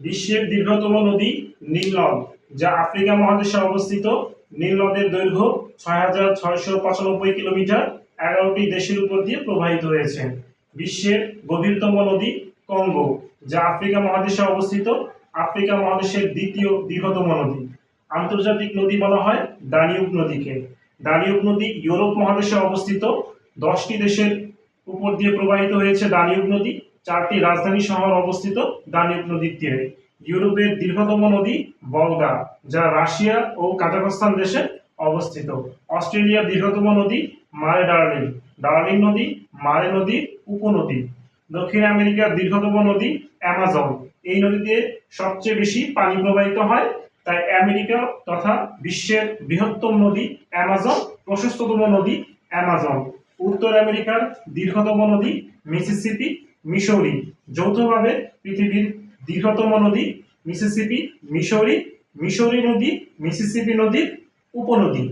বিশ্বের দীর্ঘতম নদী নীল নদ যা আফ্রিকা মহাদেশে অবস্থিত। নীল নদের দৈর্ঘ্য ছয় হাজার ছয়শো পঁচানব্বই কিলোমিটার, এগারোটি দেশের উপর দিয়ে প্রবাহিত হয়েছে। বিশ্বের গভীরতম নদী কঙ্গো, যা আফ্রিকা মহাদেশে অবস্থিত। আফ্রিকা মহাদেশের দ্বিতীয় দীর্ঘতম নদী। আন্তর্জাতিক নদী বলা হয় দানিউব নদীকে। দানিউব নদী ইউরোপ মহাদেশে অবস্থিত। দশটি দেশের উপর দিয়ে প্রবাহিত হয়েছে দানিউব নদী। চারটি রাজধানী শহর অবস্থিত দানিউব নদীর তীরে। ইউরোপের দীর্ঘতম নদী বলগা, যা রাশিয়া ও কাজাখস্তান দেশে অবস্থিত। অস্ট্রেলিয়ার দীর্ঘতম নদী মারে ডার্লিং ডার্লিং নদী মারে নদী উপনদী। দক্ষিণ আমেরিকার দীর্ঘতম নদী অ্যামাজন, এই নদীতে সবচেয়ে বেশি পানি প্রবাহিত হয়, তাই আমেরিকা তথা বিশ্বের বৃহত্তম নদী অ্যামাজন, প্রশস্ততম নদী অ্যামাজন। উত্তর আমেরিকার দীর্ঘতম নদী মিসিসিপি মিসৌরি যৌথভাবে পৃথিবীর দীর্ঘতম নদী মিসিসিপি মিসৌরি মিসৌরি নদী মিসিসিপি নদীর উপনদী।